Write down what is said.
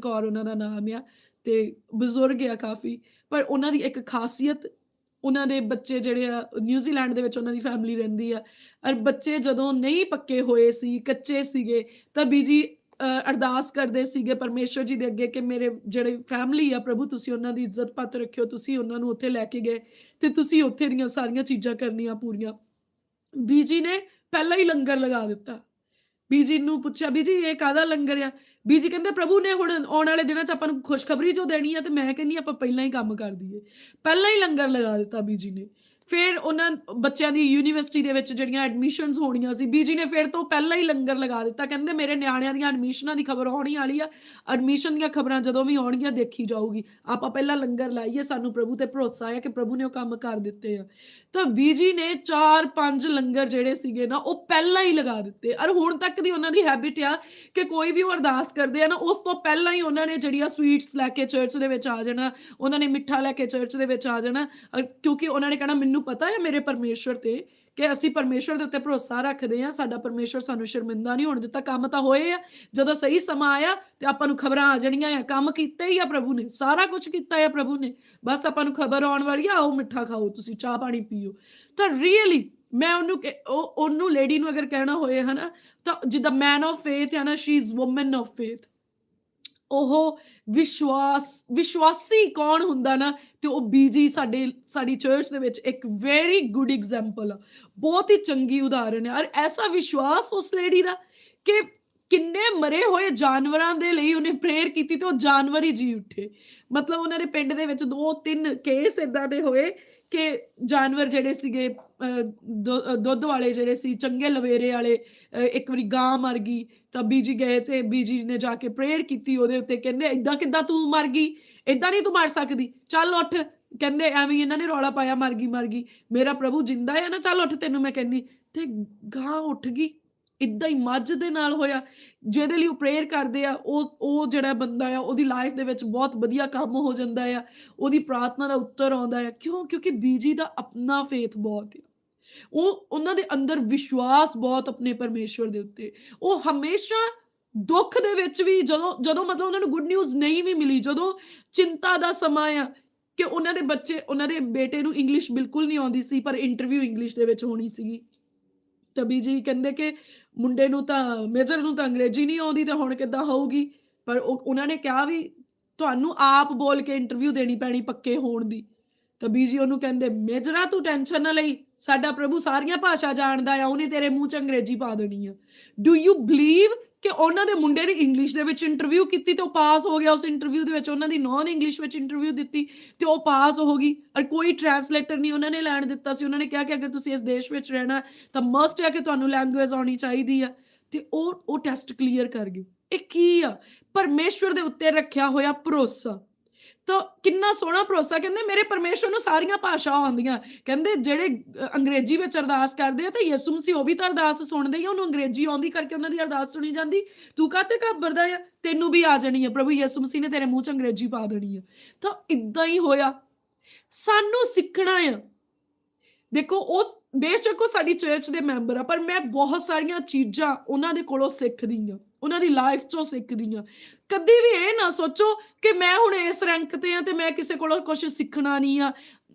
ਕੌਰ ਉਹਨਾਂ ਦਾ ਨਾਮ ਆ ਤੇ ਬਜ਼ੁਰਗ ਆ ਕਾਫੀ ਪਰ ਉਹਨਾਂ ਦੀ ਇੱਕ ਖਾਸੀਅਤ ਉਹਨਾਂ ਦੇ ਬੱਚੇ ਜਿਹੜੇ ਆ ਨਿਊਜ਼ੀਲੈਂਡ ਦੇ ਵਿੱਚ ਉਹਨਾਂ ਦੀ ਫੈਮਿਲੀ ਰਹਿੰਦੀ ਆ। ਔਰ ਬੱਚੇ ਜਦੋਂ ਨਹੀਂ ਪੱਕੇ ਹੋਏ ਸੀ ਕੱਚੇ ਸੀਗੇ ਤਾਂ ਬੀਜੀ ਅ, ਅਰਦਾਸ ਕਰਦੇ ਸੀਗੇ ਪਰਮੇਸ਼ਵਰ ਜੀ ਦੇ ਅੱਗੇ ਕਿ ਮੇਰੇ ਜਿਹੜੇ ਫੈਮਿਲੀ ਆ ਪ੍ਰਭੂ ਤੁਸੀਂ ਉਹਨਾਂ ਦੀ ਇੱਜ਼ਤ ਪੱਤ ਰੱਖਿਓ ਤੁਸੀਂ ਉਹਨਾਂ ਨੂੰ ਉੱਥੇ ਲੈ ਕੇ ਗਏ ਤੇ ਤੁਸੀਂ ਉੱਥੇ ਦੀਆਂ ਸਾਰੀਆਂ ਚੀਜ਼ਾਂ ਕਰਨੀਆਂ ਪੂਰੀਆਂ। ਬੀਜੀ ਨੇ ਪਹਿਲਾਂ ਹੀ ਲੰਗਰ ਲਗਾ ਦਿੱਤਾ। ਬੀਜੀ ਨੂੰ ਪੁੱਛਿਆ ਬੀਜੀ ਇਹ ਕਾਹਦਾ ਲੰਗਰ ਆ? ਬੀਜੀ ਕਹਿੰਦੇ ਪ੍ਰਭੂ ਨੇ ਹੁਣ ਆਉਣ ਵਾਲੇ ਦਿਨਾਂ 'ਚ ਆਪਾਂ ਨੂੰ ਖੁਸ਼ਖਬਰੀ ਜੋ ਦੇਣੀ ਆ ਤੇ ਮੈਂ ਕਹਿੰਨੀ ਆਪਾਂ ਪਹਿਲਾਂ ਹੀ ਕੰਮ ਕਰ ਦਈਏ। ਪਹਿਲਾਂ ਹੀ ਲੰਗਰ ਲਗਾ ਦਿੱਤਾ ਬੀਜੀ ਨੇ। ਫਿਰ ਉਹਨਾਂ ਬੱਚਿਆਂ ਦੀ ਯੂਨੀਵਰਸਿਟੀ ਦੇ ਵਿੱਚ ਜਿਹੜੀਆਂ ਐਡਮਿਸ਼ਨਸ ਹੋਣੀਆਂ ਸੀ, ਬੀਜੀ ਨੇ ਫਿਰ ਤੋਂ ਪਹਿਲਾਂ ਹੀ ਲੰਗਰ ਲਗਾ ਦਿੱਤਾ, ਕਹਿੰਦੇ ਮੇਰੇ ਨਿਆਣਿਆਂ ਦੀਆਂ ਐਡਮਿਸ਼ਨਾਂ ਦੀ ਖਬਰ ਆਉਣੀ ਵਾਲੀ ਆ ਐਡਮਿਸ਼ਨ ਦੀਆਂ ਖਬਰਾਂ ਜਦੋਂ ਵੀ ਆਉਣਗੀਆਂ ਦੇਖੀ ਜਾਊਗੀ, ਆਪਾਂ ਪਹਿਲਾਂ ਲੰਗਰ ਲਾਈਏ, ਸਾਨੂੰ ਪ੍ਰਭੂ ਤੇ ਭਰੋਸਾ ਹੈ ਕਿ ਪ੍ਰਭੂ ਨੇ ਉਹ ਕੰਮ ਕਰ ਦਿੱਤੇ ਆ। ਤਾਂ ਬੀਜੀ ਨੇ 4-5 ਲੰਗਰ ਜਿਹੜੇ ਸੀਗੇ ਨਾ, ਉਹ ਪਹਿਲਾਂ ਹੀ ਲਗਾ ਦਿੱਤੇ, ਔਰ ਹੁਣ ਤੱਕ ਦੀ ਉਹਨਾਂ ਦੀ ਹੈਬਿਟ ਆ ਕਿ ਕੋਈ ਵੀ ਉਹ ਅਰਦਾਸ ਕਰਦੇ ਆ ਨਾ, ਉਸ ਤੋਂ ਪਹਿਲਾਂ ਹੀ ਉਹਨਾਂ ਨੇ ਜਿਹੜੀਆਂ ਸਵੀਟਸ ਲੈ ਕੇ ਚਰਚ ਦੇ ਵਿੱਚ ਆ ਜਾਣਾ, ਉਹਨਾਂ ਨੇ ਮਿੱਠਾ ਲੈ ਕੇ ਚਰਚ ਦੇ ਵਿੱਚ ਆ ਜਾਣਾ ਕਿਉਂਕਿ ਉਹਨਾਂ ਨੇ ਕਹਿਣਾ, ਮੈਨੂੰ ਪਤਾ ਹੈ ਮੇਰੇ ਪਰਮੇਸ਼ਵਰ ਤੇ ਕਿ ਅਸੀਂ ਪਰਮੇਸ਼ਵਰ ਦੇ ਉੱਤੇ ਭਰੋਸਾ ਰੱਖਦੇ ਆ ਸਾਡਾ ਪਰਮੇਸ਼ਵਰ ਸਾਨੂੰ ਸ਼ਰਮਿੰਦਾ ਨਹੀਂ ਹੋਣ ਦਿੱਤਾ, ਕੰਮ ਤਾਂ ਹੋਏ ਆ, ਜਦੋਂ ਸਹੀ ਸਮਾਂ ਆਇਆ ਤੇ ਆਪਾਂ ਨੂੰ ਖਬਰਾਂ ਆ ਜਾਣੀਆਂ ਆ, ਕੰਮ ਕੀਤੇ ਹੀ ਆ ਪ੍ਰਭੂ ਨੇ, ਸਾਰਾ ਕੁਝ ਕੀਤਾ ਹੈ ਪ੍ਰਭੂ ਨੇ, ਬਸ ਆਪਾਂ ਨੂੰ ਖਬਰ ਆਉਣ ਵਾਲੀ ਆ, ਆਓ ਮਿੱਠਾ ਖਾਓ ਤੁਸੀਂ, ਚਾਹ ਪਾਣੀ ਪੀਓ। ਤਾਂ ਰੀਅਲੀ ਮੈਂ ਉਹਨੂੰ ਉਹਨੂੰ ਲੇਡੀ ਨੂੰ ਅਗਰ ਕਹਿਣਾ ਹੋਏ ਹਨਾ, ਤਾਂ ਜਿੱਦਾਂ ਮੈਨ ਆਫ ਫੇਥ ਹੈ ਨਾ she is woman of faith ਉਹ ਵਿਸ਼ਵਾਸ, ਵਿਸ਼ਵਾਸੀ ਕੌਣ ਹੁੰਦਾ ਨਾ, ਤੇ ਉਹ ਬੀਜੀ ਸਾਡੇ, ਸਾਡੀ ਚਰਚ ਦੇ ਵਿੱਚ ਇੱਕ ਵੈਰੀ ਗੁੱਡ ਐਗਜ਼ਾਮਪਲ ਆ। ਬਹੁਤ ਹੀ ਚੰਗੀ ਉਦਾਹਰਣ ਹੈ ਔਰ ਐਸਾ ਵਿਸ਼ਵਾਸ ਉਸ ਲੇਡੀ ਦਾ ਕਿ ਕਿੰਨੇ ਮਰੇ ਹੋਏ ਜਾਨਵਰਾਂ ਦੇ ਲਈ ਉਹਨੇ ਪ੍ਰੇਅਰ ਕੀਤੀ ਤੇ ਉਹ ਜਾਨਵਰ ਹੀ ਜੀ ਉੱਠੇ। ਮਤਲਬ ਉਹਨਾਂ ਦੇ ਪਿੰਡ ਦੇ ਵਿੱਚ ਦੋ ਤਿੰਨ ਕੇਸ ਇਦਾਂ ਦੇ ਹੋਏ ਕਿ ਜਾਨਵਰ ਜਿਹੜੇ ਸੀਗੇ ਅਹ, ਦੁ- ਦੁੱਧ ਵਾਲੇ ਜਿਹੜੇ ਸੀ ਚੰਗੇ ਲਵੇਰੇ ਵਾਲੇ ਅਹ, ਇੱਕ ਵਾਰੀ ਗਾਂ ਮਰ ਗਈ ਤਾਂ ਬੀਜੀ ਗਏ ਤੇ ਬੀਜੀ ਨੇ ਜਾ ਕੇ ਪ੍ਰੇਅਰ ਕੀਤੀ ਉਹਦੇ ਉੱਤੇ ਕਹਿੰਦੇ ਇਦਾਂ ਕਿੱਦਾਂ ਤੂੰ ਮਰ ਗਈ? ਇਦਾਂ ਨਹੀਂ ਤੂੰ ਮਰ ਸਕਦੀ। ਚੱਲ ਉੱਠ। ਕਹਿੰਦੇ ਐਵੇਂ ਇਹਨਾਂ ਨੇ ਰੌਲਾ ਪਾਇਆ ਮਰ ਗਈ ਮਰ ਗਈ। ਮੇਰਾ ਪ੍ਰਭੂ ਜਿੰਦਾ ਹੈ ਨਾ ਚੱਲ ਉੱਠ ਤੈਨੂੰ ਮੈਂ ਕਹਿੰਨੀ ਤੇ ਗਾਂ ਉੱਠ ਗਈ। ਇਦਾਂ ਹੀ ਮੱਝ ਦੇ ਨਾਲ ਹੋਇਆ, ਜਿਹਦੇ ਲਈ ਉਹ ਪ੍ਰੇਅਰ ਕਰਦੇ ਆ, ਉਹ ਉਹ ਜਿਹੜਾ ਬੰਦਾ ਆ, ਉਹਦੀ ਲਾਈਫ ਦੇ ਵਿੱਚ ਬਹੁਤ ਵਧੀਆ ਕੰਮ ਹੋ ਜਾਂਦਾ ਆ, ਉਹਦੀ ਪ੍ਰਾਰਥਨਾ ਦਾ ਉੱਤਰ ਆਉਂਦਾ ਆ। ਕਿਉਂ? ਕਿਉਂਕਿ ਬੀਜੀ ਦਾ ਆਪਣਾ ਫੇਥ ਬਹੁਤ ਆ। ਉਹ, ਉਹਨਾਂ ਦੇ ਅੰਦਰ ਵਿਸ਼ਵਾਸ ਬਹੁਤ ਆਪਣੇ ਪਰਮੇਸ਼ਵਰ ਦੇ ਉੱਤੇ। ਉਹ ਹਮੇਸ਼ਾ ਦੁੱਖ ਦੇ ਵਿੱਚ ਵੀ ਜਦੋਂ ਜਦੋਂ ਮਤਲਬ ਉਹਨਾਂ ਨੂੰ ਗੁੱਡ ਨਿਊਜ਼ ਨਹੀਂ ਵੀ ਮਿਲੀ, ਜਦੋਂ ਚਿੰਤਾ ਦਾ ਸਮਾਂ ਆ ਕਿ ਉਹਨਾਂ ਦੇ ਬੱਚੇ, ਉਹਨਾਂ ਦੇ ਬੇਟੇ ਨੂੰ ਇੰਗਲਿਸ਼ ਬਿਲਕੁਲ ਨਹੀਂ ਆਉਂਦੀ ਸੀ, ਪਰ ਇੰਟਰਵਿਊ ਇੰਗਲਿਸ਼ ਦੇ ਵਿੱਚ ਹੋਣੀ ਸੀਗੀ। ਤਬੀ ਜੀ ਕਹਿੰਦੇ ਕਿ ਮੁੰਡੇ ਨੂੰ ਤਾਂ, ਮੇਜਰ ਨੂੰ ਤਾਂ ਅੰਗਰੇਜ਼ੀ ਨਹੀਂ ਆਉਂਦੀ ਤਾਂ ਹੁਣ ਕਿੱਦਾਂ ਹੋਊਗੀ? ਪਰ ਉਹ, ਉਹਨਾਂ ਨੇ ਕਿਹਾ ਵੀ ਤੁਹਾਨੂੰ ਆਪ ਬੋਲ ਕੇ ਇੰਟਰਵਿਊ ਦੇਣੀ ਪੈਣੀ ਪੱਕੇ ਹੋਣ ਦੀ। ਤਾਂ ਬੀਜੀ ਉਹਨੂੰ ਕਹਿੰਦੇ, ਮੇਜਰਾ ਤੂੰ ਟੈਨਸ਼ਨ ਨਾ ਲਈ, ਸਾਡਾ ਪ੍ਰਭੂ ਸਾਰੀਆਂ ਭਾਸ਼ਾ ਜਾਣਦਾ ਆ, ਉਹਨੇ ਤੇਰੇ ਮੂੰਹ 'ਚ ਅੰਗਰੇਜ਼ੀ ਪਾ ਦੇਣੀ ਆ। ਡੂ ਯੂ ਬਲੀਵ ਕਿ ਉਹਨਾਂ ਦੇ ਮੁੰਡੇ ਨੇ ਇੰਗਲਿਸ਼ ਦੇ ਵਿੱਚ ਇੰਟਰਵਿਊ ਕੀਤੀ ਤੇ ਉਹ ਪਾਸ ਹੋ ਗਿਆ ਉਸ ਇੰਟਰਵਿਊ ਦੇ ਵਿੱਚ। ਉਹਨਾਂ ਦੀ ਨੌਨ ਇੰਗਲਿਸ਼ ਵਿੱਚ ਇੰਟਰਵਿਊ ਦਿੱਤੀ ਤੇ ਉਹ ਪਾਸ ਹੋ ਗਈ। ਔਰ ਕੋਈ ਟਰਾਂਸਲੇਟਰ ਨਹੀਂ ਉਹਨਾਂ ਨੇ ਲੈਣ ਦਿੱਤਾ ਸੀ। ਉਹਨਾਂ ਨੇ ਕਿਹਾ ਕਿ ਅਗਰ ਤੁਸੀਂ ਇਸ ਦੇਸ਼ ਵਿੱਚ ਰਹਿਣਾ ਤਾਂ ਮਸਟ ਹੈ ਕਿ ਤੁਹਾਨੂੰ ਲੈਂਗੁਏਜ ਆਉਣੀ ਚਾਹੀਦੀ ਆ। ਤੇ ਉਹ ਉਹ ਟੈਸਟ ਕਲੀਅਰ ਕਰ ਗਏ ਇਹ ਕੀ ਆ? ਪਰਮੇਸ਼ਵਰ ਦੇ ਉੱਤੇ ਰੱਖਿਆ ਹੋਇਆ ਭਰੋਸਾ। ਤਾਂ ਕਿੰਨਾ ਸੋਹਣਾ ਭਰੋਸਾ ਕਹਿੰਦੇ ਮੇਰੇ ਪਰਮੇਸ਼ਵਰ ਨੂੰ ਸਾਰੀਆਂ ਭਾਸ਼ਾ ਆਉਂਦੀਆਂ। ਕਹਿੰਦੇ ਜਿਹੜੇ ਅੰਗਰੇਜ਼ੀ ਵਿੱਚ ਅਰਦਾਸ ਕਰਦੇ ਆ ਤੇ ਯਿਸੂ ਮਸੀਹ ਉਹ ਵੀ ਤਾਂ ਅਰਦਾਸ ਸੁਣਦੇ ਹੀ ਆ, ਉਹਨੂੰ ਅੰਗਰੇਜ਼ੀ ਆਉਂਦੀ ਕਰਕੇ ਉਹਨਾਂ ਦੀ ਅਰਦਾਸ ਸੁਣੀ ਜਾਂਦੀ। ਤੂੰ ਕਾਤੇ ਘਬਰਦਾ ਆ? ਤੈਨੂੰ ਵੀ ਆ ਜਾਣੀ ਆ ਪ੍ਰਭੂ ਯਿਸੂ ਮਸੀਹ ਨੇ ਤੇਰੇ ਮੂੰਹ 'ਚ ਅੰਗਰੇਜ਼ੀ ਪਾ ਦੇਣੀ ਆ। ਤਾਂ ਇਦਾਂ ਹੀ ਹੋਇਆ। ਸਾਨੂੰ ਸਿੱਖਣਾ ਆ। ਦੇਖੋ ਉਹ ਬੇਸ਼ੱਕ ਉਹ ਸਾਡੀ ਚਰਚ ਦੇ ਮੈਂਬਰ ਆ ਪਰ ਮੈਂ ਬਹੁਤ ਸਾਰੀਆਂ ਚੀਜ਼ਾਂ ਉਹਨਾਂ ਦੇ ਕੋਲੋਂ ਸਿੱਖਦੀ ਆ। ਉਹਨਾਂ ਦੀ ਲਾਈਫ 'ਚੋਂ ਸਿੱਖਦੀ ਆ ਕਦੀ ਵੀ ਇਹ ਨਾ ਸੋਚੋ ਕਿ ਮੈਂ ਹੁਣ ਇਸ ਰੈਂਕ ਤੇ ਆ ਤੇ ਮੈਂ ਕਿਸੇ ਕੋਲੋਂ ਕੁਝ ਸਿੱਖਣਾ ਨਹੀਂ ਆ।